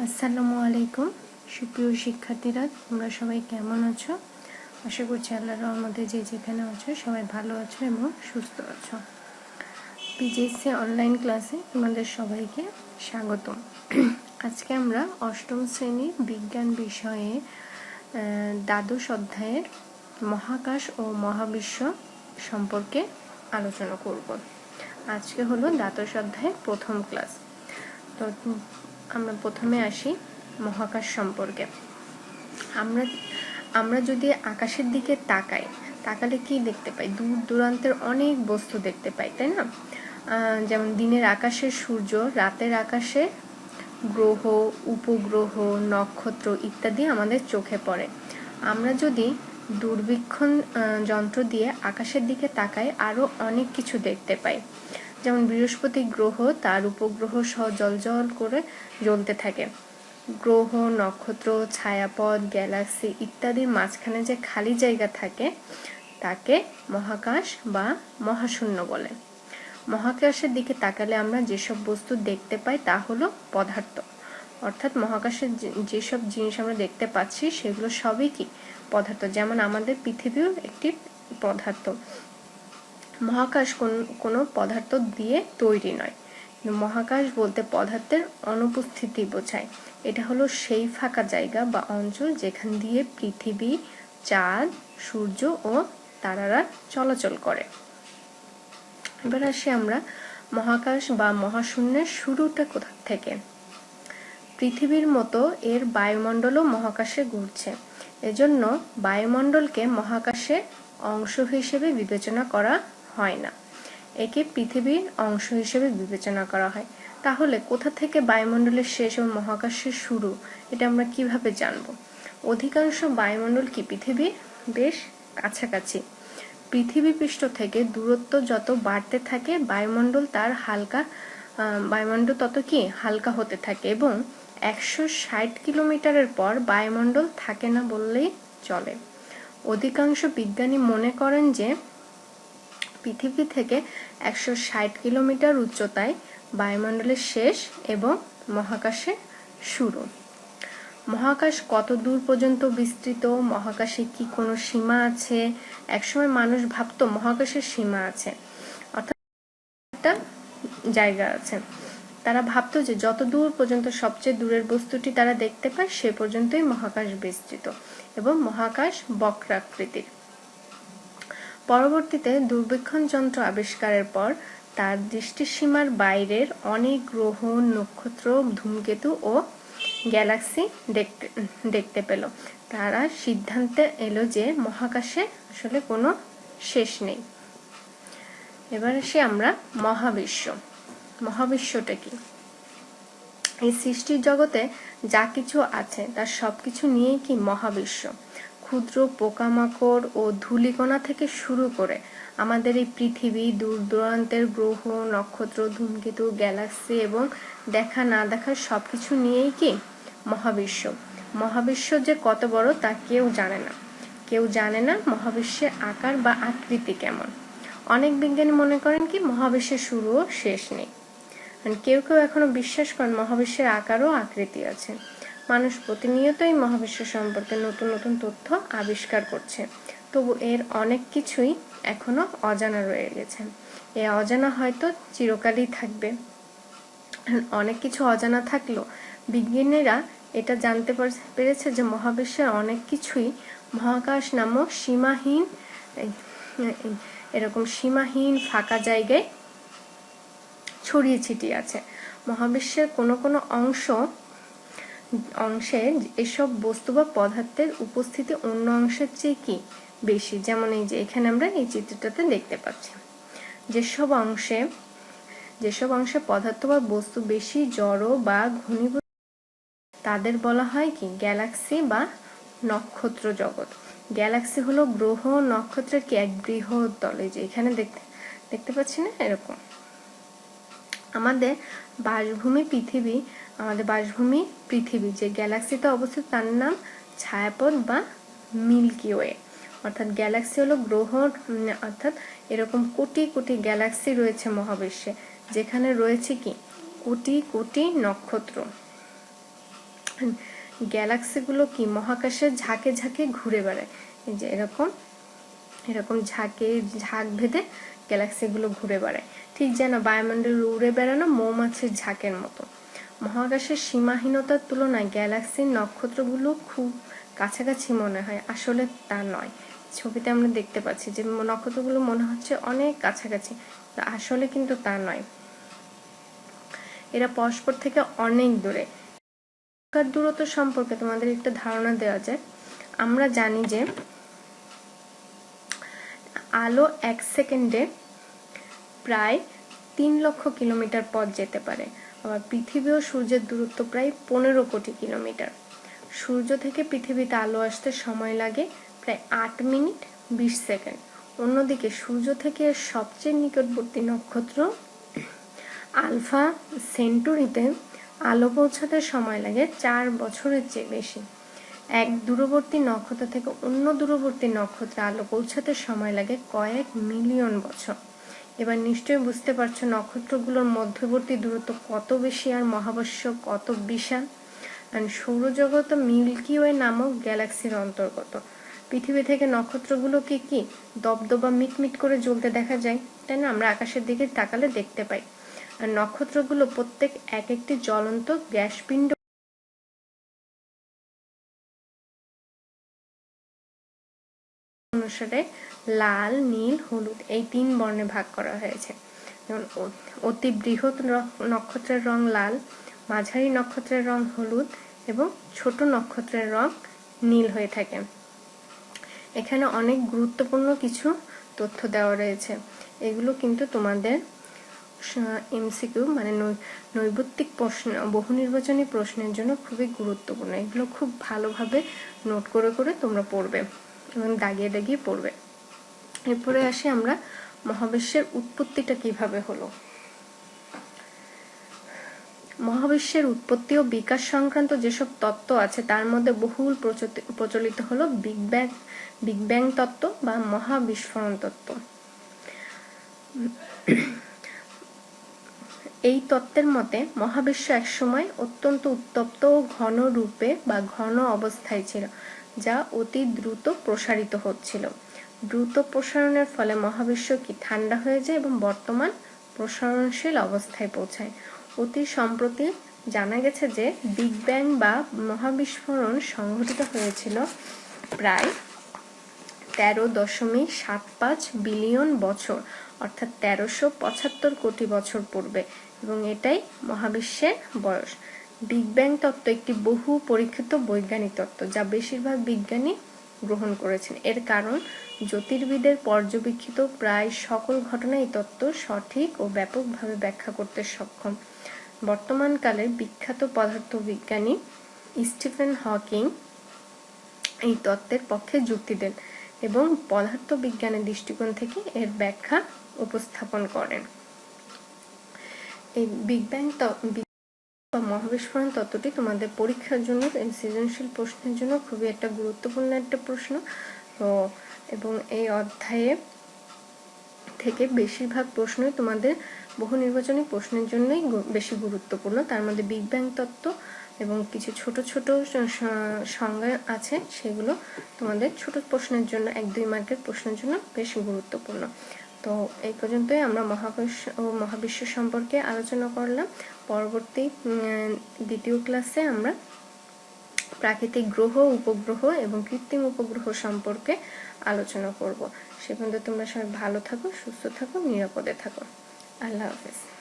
আসসালামু আলাইকুম। সুপ্রিয় শিক্ষার্থীরা, তোমরা সবাই কেমন আছো? আশা করছি আল্লাহর রহমতে যে যেখানে আছো, সবাই ভালো আছো এবং সুস্থ আছো। পিজিএসসি অনলাইন ক্লাসে তোমাদের সবাইকে স্বাগতম। আজকে আমরা অষ্টম শ্রেণির বিজ্ঞান বিষয়ে দ্বাদশ অধ্যায়ের মহাকাশ ও মহাবিশ্ব সম্পর্কে আলোচনা করব। আজকে হলো দ্বাদশ অধ্যায়ের প্রথম ক্লাস। তো আমরা প্রথমে আসি মহাকাশ সম্পর্কে। আমরা আমরা যদি আকাশের দিকে তাকাই, তাকালে কি দেখতে পাই? দূর দূরান্তের অনেক বস্তু দেখতে পাই, তাই না? যেমন দিনের আকাশে সূর্য, রাতের আকাশে গ্রহ, উপগ্রহ, নক্ষত্র ইত্যাদি আমাদের চোখে পড়ে। আমরা যদি দূরবীক্ষণ যন্ত্র দিয়ে আকাশের দিকে তাকাই আরও অনেক কিছু দেখতে পাই। যেমন বৃহস্পতি গ্রহ, তার উপগ্রহ সহ জলজল করে জ্বলতে থাকে। গ্রহ, নক্ষত্র, ছায়াপথ, গ্যালাক্সি ইত্যাদির মাঝখানে যে খালি জায়গা থাকে, তাকে মহাকাশ বা মহাশূন্য বলে। মহাকাশের দিকে তাকালে আমরা যেসব বস্তু দেখতে পাই, তা হলো পদার্থ। অর্থাৎ মহাকাশের যেসব জিনিস আমরা দেখতে পাচ্ছি, সেগুলো সবই কি? পদার্থ। যেমন আমাদের পৃথিবীও একটি পদার্থ। মহাকাশ কোন, কোনো পদার্থ দিয়ে তৈরি নয়। মহাকাশ বলতে পদার্থের অনুপস্থিতি বোঝায়। এটা হলো সেই ফাঁকা জায়গা বা অঞ্চল যেখান দিয়ে পৃথিবী, চাঁদ, সূর্য ও তারারা চলাচল করে। এবার আসি আমরা মহাকাশ বা মহাশূন্যের শুরুটা কোথা থেকে? পৃথিবীর মতো এর বায়ুমণ্ডলও মহাকাশে ঘুরছে। এজন্য বায়ুমণ্ডলকে মহাকাশের অংশ হিসেবে বিবেচনা করা হয় না। একে পৃথিবীর অংশ হিসেবে বিবেচনা করা হয়। তাহলে কোথা থেকে বায়ুমণ্ডলের শেষ ও মহাকাশের শুরু, এটা আমরা কীভাবে জানব? অধিকাংশ বায়ুমণ্ডল কি পৃথিবীর? বেশ কাছাকাছি। পৃথিবী পৃষ্ঠ থেকে দূরত্ব যত বাড়তে থাকে, বায়ুমণ্ডল তার হালকা বায়ুমণ্ডল তত কি? হালকা হতে থাকে এবং একশো ষাট কিলোমিটারের পর বায়ুমণ্ডল থাকে না বললেই চলে। অধিকাংশ বিজ্ঞানী মনে করেন যে পৃথিবী থেকে একশো ষাট কিলোমিটার উচ্চতায় বায়ুমণ্ডলের শেষ এবং মহাকাশে শুরু। মহাকাশ কত দূর পর্যন্ত বিস্তৃত? মহাকাশে কি কোনো সীমা আছে? একসময় মানুষ ভাবতো মহাকাশের সীমা আছে। অর্থাৎ একটা জায়গা আছে। তারা ভাবতো যে যত দূর পর্যন্ত সবচেয়ে দূরের বস্তুটি তারা দেখতে পায়, সে পর্যন্তই মহাকাশ বিস্তৃত এবং মহাকাশ বক্রাকৃতির। পরবর্তীতে দূরবীক্ষণ যন্ত্র আবিষ্কারের পর তার দৃষ্টিসীমার বাইরের অনেক গ্রহ, নক্ষত্র, ধূমকেতু ও গ্যালাক্সি দেখতে দেখতে পেল। তারা সিদ্ধান্তে এলো যে মহাকাশে আসলে কোনো শেষ নেই। এবার আসি আমরা মহাবিশ্ব। মহাবিশ্বটা কি? এই সৃষ্টির জগতে যা কিছু আছে, তার সবকিছু নিয়েই কি মহাবিশ্ব? ক্ষুদ্র পোকামাকড় ও ধূলিকণা থেকে শুরু করে আমাদের এই পৃথিবী, দূর দূরান্তের গ্রহ, নক্ষত্র, ধূমকেতু, গ্যালাক্সি এবং দেখা না দেখা সব কিছু নিয়েই কি? মহাবিশ্ব। মহাবিশ্ব যে কত বড় তা কেউ জানে না। কেউ জানে না মহাবিশ্বের আকার বা আকৃতি কেমন। অনেক বিজ্ঞানী মনে করেন কি মহাবিশ্বের শুরু ও শেষ নেই। কেউ কেউ এখনও বিশ্বাস করেন মহাবিশ্বের আকারও আকৃতি আছে। মানুষ প্রতিনিয়তই মহাবিশ্ব সম্পর্কে নতুন নতুন তথ্য আবিষ্কার করছে। তবু এর অনেক কিছুই এখনও অজানা রয়ে গেছে। এ অজানা হয়তো চিরকালই থাকবে। অনেক কিছু অজানা থাকলেও বিজ্ঞানীরা এটা জানতে পেরেছে যে মহাবিশ্বের অনেক কিছুই মহাকাশ নামক সীমাহীন এরকম সীমাহীন ফাঁকা জায়গায় ছড়িয়ে ছিটিয়ে আছে। মহাবিশ্বের কোনো কোনো অংশ অংশে এসব বস্তু বা পদার্থের উপস্থিতি অন্য অংশের চেয়ে কি বেশি? যেমন এই যে এখানে আমরা এই চিত্রটাতে দেখতে পাচ্ছি। যেসব অংশে যেসব অংশে পদার্থ বা বস্তু বেশি জড় বা ঘনীভূত, তাদের বলা হয় কি? গ্যালাক্সি বা নক্ষত্র জগৎ। গ্যালাক্সি হলো গ্রহ নক্ষত্রের কি? এক বৃহৎ দল যে এখানে দেখতে দেখতে পাচ্ছি না? এরকম। আমাদের বাসভূমি পৃথিবী আমাদের বাসভূমি, পৃথিবী। যে গ্যালাক্সিতে অবস্থিত, তার নাম ছায়াপথ বা মিল্কি ওয়ে। অর্থাৎ গ্যালাক্সি হলো গ্রহ অর্থাৎ এরকম কোটি কোটি গ্যালাক্সি রয়েছে মহাবিশ্বে। যেখানে রয়েছে কি? কোটি কোটি নক্ষত্র। গ্যালাক্সিগুলো কি? মহাকাশে ঝাঁকে ঝাঁকে ঘুরে বেড়ায়। এই যে এরকম এরকম ঝাঁকে, ঝাঁক ভেদে গ্যালাক্সিগুলো ঘুরে বেড়ায়। ঠিক যেন বায়ুমণ্ডলে উড়ে বেড়ানো মৌমাছির ঝাঁকের মতো। মহাকাশের সীমাহীনতার তুলনায় গ্যালাক্সির নক্ষত্রগুলো খুব কাছাকাছি মনে হয়। আসলে তা নয়। ছবিতে আমরা দেখতে পাচ্ছি যে নক্ষত্রগুলো মনে হচ্ছে অনেক কাছাকাছি। আসলে কিন্তু তা নয়। এরা পরস্পর থেকে অনেক দূরে। দূরত্ব সম্পর্কে তোমাদের একটা ধারণা দেওয়া যায়। আমরা জানি যে আলো এক সেকেন্ডে প্রায় তিন লক্ষ কিলোমিটার পথ যেতে পারে। আবার পৃথিবী ও সূর্যের দূরত্ব প্রায় পনেরো কোটি কিলোমিটার। সূর্য থেকে পৃথিবীতে আলো আসতে সময় লাগে প্রায় আট মিনিট বিশ সেকেন্ড। অন্যদিকে সূর্য থেকে সবচেয়ে নিকটবর্তী নক্ষত্র আলফা সেন্টুরিতে আলো পৌঁছাতে সময় লাগে চার বছরের চেয়ে বেশি। এক দূরবর্তী নক্ষত্র থেকে অন্য দূরবর্তী নক্ষত্রে আলো পৌঁছাতে সময় লাগে কয়েক মিলিয়ন বছর। এবার নিশ্চয়ই বুঝতে পারছ নক্ষত্রগুলোর মধ্যবর্তী দূরত্ব কত বেশি আর মহাবিশ্ব কত বিশাল? আর সৌরজগৎ মিল্কি ওয়ে নামক গ্যালাক্সির অন্তর্গত। পৃথিবী থেকে নক্ষত্রগুলোকে কি দবদবা মিটমিট করে জ্বলতে দেখা যায়? তাই না? আমরা আকাশের দিকে তাকালে দেখতে পাই। আর নক্ষত্রগুলো প্রত্যেক এক একটি জ্বলন্ত গ্যাস অনুসারে লাল, নীল, হলুদ এই তিন বর্ণে ভাগ করা হয়েছে। যেমন অতি বৃহৎ নক্ষত্রের রং লাল, মাঝারি নক্ষত্রের রং হলুদ এবং ছোট নক্ষত্রের রং নীল হয়ে থাকে। এখানে অনেক গুরুত্বপূর্ণ কিছু তথ্য দেওয়া রয়েছে। এগুলো কিন্তু তোমাদের এমসিকিউ মানে নৈবত্তিক প্রশ্ন, বহু নির্বাচনী প্রশ্নের জন্য খুবই গুরুত্বপূর্ণ। এগুলো খুব ভালোভাবে নোট করে করে তোমরা পড়বে। এবং দাগিয়ে দাগিয়ে পড়বে। এরপরে আসি আমরা মহাবিশ্বের উৎপত্তিটা কীভাবে হলো। মহাবিশ্বের উৎপত্তি ও বিকাশ সংক্রান্ত যেসব তত্ত্ব আছে, তার মধ্যে বহুল প্রচলিত হলো বিগ ব্যাং বিগ ব্যাং তত্ত্ব বা মহাবিস্ফোরণ তত্ত্ব। এই তত্ত্বের মতে মহাবিশ্ব একসময় অত্যন্ত উত্তপ্ত ও ঘন রূপে বা ঘন অবস্থায় ছিল। যা অতি দ্রুত প্রসারিত হচ্ছিল। দ্রুত প্রসারণের ফলে মহাবিশ্ব কি ঠান্ডা হয়ে যায় এবং বর্তমান প্রসারণশীল অবস্থায় পৌঁছায়? অতি সম্প্রতি জানা গেছে যে, বিগ ব্যাং বা মহাবিস্ফোরণ সংঘটিত হয়েছিল প্রায় তেরো দশমিক সাত পাঁচ বিলিয়ন বছর, অর্থাৎ তেরোশো পঁচাত্তর কোটি বছর পূর্বে, এবং এটাই মহাবিশ্বের বয়স। বিগ ব্যাং তত্ত্ব একটি বহু পরীক্ষিত বৈজ্ঞানিক তত্ত্ব যা বেশিরভাগ বিজ্ঞানী গ্রহণ করেছেন। এর কারণ, জ্যোতির্বিদের পর্যবেক্ষিত প্রায় সকল ঘটনা এই তত্ত্ব সঠিক ও ব্যাপকভাবে ব্যাখ্যা করতে সক্ষম। বর্তমানকালের বিখ্যাত পদার্থবিজ্ঞানী স্টিফেন হকিং এই তত্ত্বের পক্ষে যুক্তি দেন এবং পদার্থবিজ্ঞানের দৃষ্টিকোণ থেকে এর ব্যাখ্যা উপস্থাপন করেন। এই বিগ ব্যাং বা মহাবিস্ফোরণ তত্ত্বটি তোমাদের পরীক্ষার জন্য সৃজনশীল প্রশ্নের জন্য খুবই একটা গুরুত্বপূর্ণ একটা প্রশ্ন। তো, এবং এই অধ্যায়ে থেকে বেশিরভাগ প্রশ্নই তোমাদের বহু নির্বাচনী প্রশ্নের জন্যই বেশি গুরুত্বপূর্ণ। তার মধ্যে বিগ ব্যাং তত্ত্ব এবং কিছু ছোট ছোট সংজ্ঞা আছে, সেগুলো তোমাদের ছোট প্রশ্নের জন্য, এক দুই মার্কের প্রশ্নের জন্য বেশ গুরুত্বপূর্ণ। তো, এই পর্যন্তই আমরা মহাকাশ ও মহাবিশ্ব সম্পর্কে আলোচনা করলাম। পরবর্তী দ্বিতীয় ক্লাসে আমরা প্রাকৃতিক গ্রহ, উপগ্রহ এবং কৃত্রিম উপগ্রহ সম্পর্কে আলোচনা করব। সে পর্যন্ত তোমরা সবাই ভালো থাকো, সুস্থ থাকো, নিরাপদে থাকো। আল্লাহ হাফেজ।